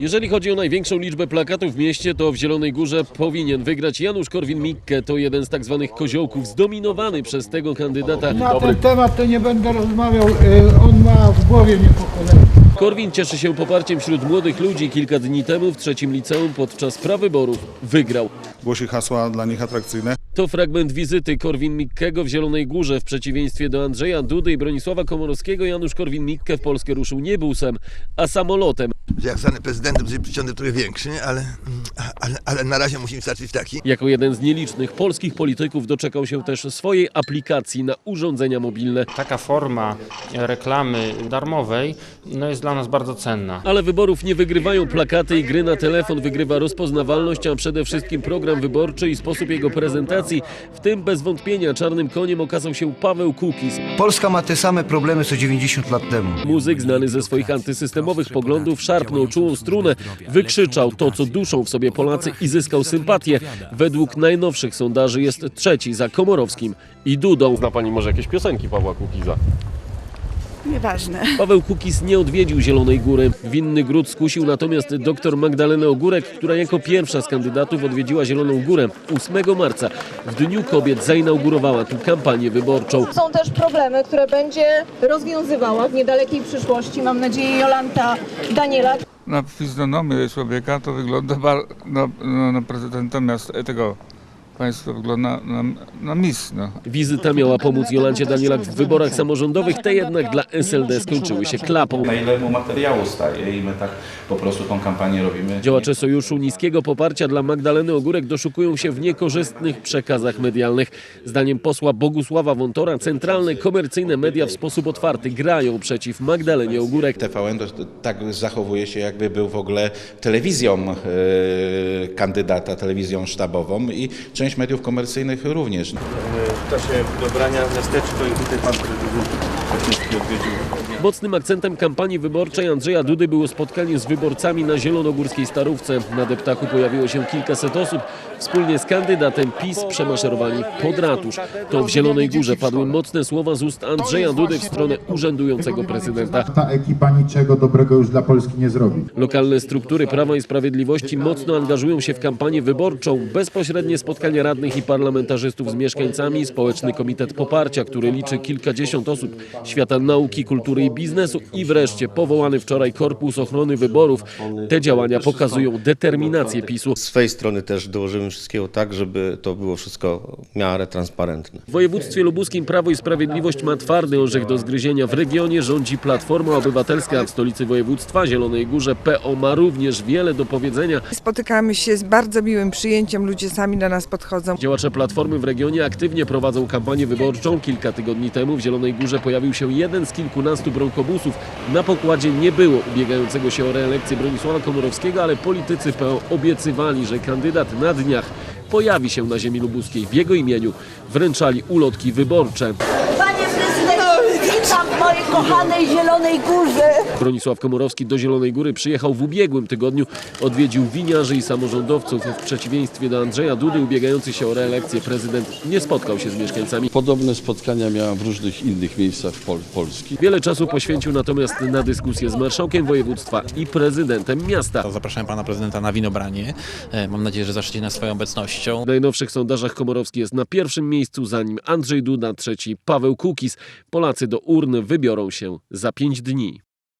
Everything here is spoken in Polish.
Jeżeli chodzi o największą liczbę plakatów w mieście, to w Zielonej Górze powinien wygrać Janusz Korwin-Mikke. To jeden z tak zwanych koziołków, zdominowany przez tego kandydata. Na ten temat to nie będę rozmawiał, y, on ma w głowie nie po kolei. Korwin cieszy się poparciem wśród młodych ludzi. Kilka dni temu w trzecim liceum podczas prawyborów wygrał. głosi hasła dla nich atrakcyjne. To fragment wizyty Korwin-Mikkego w Zielonej Górze. W przeciwieństwie do Andrzeja Dudy i Bronisława Komorowskiego, Janusz Korwin-Mikke w Polskę ruszył nie busem, a samolotem. jak zostanę prezydentem, to przyciągnę trochę większy, nie? Ale, ale, ale na razie musi mi starczyć taki. Jako jeden z nielicznych polskich polityków doczekał się też swojej aplikacji na urządzenia mobilne. Taka forma reklamy darmowej no jest dla nas bardzo cenna. Ale wyborów nie wygrywają plakaty i gry na telefon, wygrywa rozpoznawalność, a przede wszystkim program wyborczy i sposób jego prezentacji. W tym bez wątpienia czarnym koniem okazał się Paweł Kukiz. Polska ma te same problemy co 90 lat temu. Muzyk znany ze swoich antysystemowych poglądów szarpnął czułą strunę, wykrzyczał to, co duszą w sobie Polacy i zyskał sympatię. Według najnowszych sondaży jest trzeci za Komorowskim i Dudą. Zna pani może jakieś piosenki Pawła Kukiza? Nieważne. Paweł Kukiz nie odwiedził Zielonej Góry. Winny gród skusił natomiast dr Magdalenę Ogórek, która jako pierwsza z kandydatów odwiedziła Zieloną Górę 8 marca. W Dniu Kobiet zainaugurowała tu kampanię wyborczą. Są też problemy, które będzie rozwiązywała w niedalekiej przyszłości, mam nadzieję, Jolanta Daniela. na fizjonomię człowieka to wygląda na, na, na prezydenta miasta, tego państwa wygląda na, na mis. No. Wizyta miała pomóc Jolancie Danielak w wyborach samorządowych, te jednak dla SLD skończyły się klapą. na ile mu materiału staje i my tak po prostu tą kampanię robimy. Działacze Sojuszu niskiego poparcia dla Magdaleny Ogórek doszukują się w niekorzystnych przekazach medialnych. Zdaniem posła Bogusława Wątora centralne komercyjne media w sposób otwarty grają przeciw Magdalenie Ogórek. TVN to, to, tak zachowuje się, jakby był w ogóle telewizją e, kandydata, telewizją sztabową i część mediów komercyjnych również. W czasie dobrania miasteczko i tutaj pan prezydent Kaczyński odwiedził. Mocnym akcentem kampanii wyborczej Andrzeja Dudy było spotkanie z wyborcami na zielonogórskiej Starówce. Na deptaku pojawiło się kilkaset osób. Wspólnie z kandydatem PiS przemaszerowali pod ratusz. To w Zielonej Górze padły mocne słowa z ust Andrzeja Dudy w stronę urzędującego prezydenta. Ta ekipa niczego dobrego już dla Polski nie zrobi. Lokalne struktury Prawa i Sprawiedliwości mocno angażują się w kampanię wyborczą. Bezpośrednie spotkania radnych i parlamentarzystów z mieszkańcami, społeczny komitet poparcia, który liczy kilkadziesiąt osób, świata nauki, kultury i biznesu i wreszcie powołany wczoraj Korpus Ochrony Wyborów. Te działania pokazują determinację PiSu. Z swojej strony też dołożymy wszystkiego tak, żeby to było wszystko w miarę transparentne. W województwie lubuskim Prawo i Sprawiedliwość ma twardy orzech do zgryzienia. W regionie rządzi Platforma Obywatelska, a w stolicy województwa Zielonej Górze PO ma również wiele do powiedzenia. Spotykamy się z bardzo miłym przyjęciem, ludzie sami do nas podchodzą. Działacze Platformy w regionie aktywnie prowadzą kampanię wyborczą. Kilka tygodni temu w Zielonej Górze pojawił się jeden z kilkunastu bronkobusów. Na pokładzie nie było ubiegającego się o reelekcję Bronisława Komorowskiego, ale politycy PO obiecywali, że kandydat na dniach pojawi się na ziemi lubuskiej w jego imieniu. Wręczali ulotki wyborcze. Panie prezydencie, witam mojej kochanej Zielonej Górze. Bronisław Komorowski do Zielonej Góry przyjechał w ubiegłym tygodniu, odwiedził winiarzy i samorządowców. W przeciwieństwie do Andrzeja Dudy, ubiegający się o reelekcję, prezydent nie spotkał się z mieszkańcami. Podobne spotkania miałem w różnych innych miejscach w Pol Polski. Wiele czasu poświęcił natomiast na dyskusję z marszałkiem województwa i prezydentem miasta. Zapraszam pana prezydenta na winobranie. Mam nadzieję, że zacznie nas swoją obecnością. W najnowszych sondażach Komorowski jest na pierwszym miejscu, za nim Andrzej Duda, trzeci Paweł Kukiz. Polacy do urny wybiorą się za pięć dni.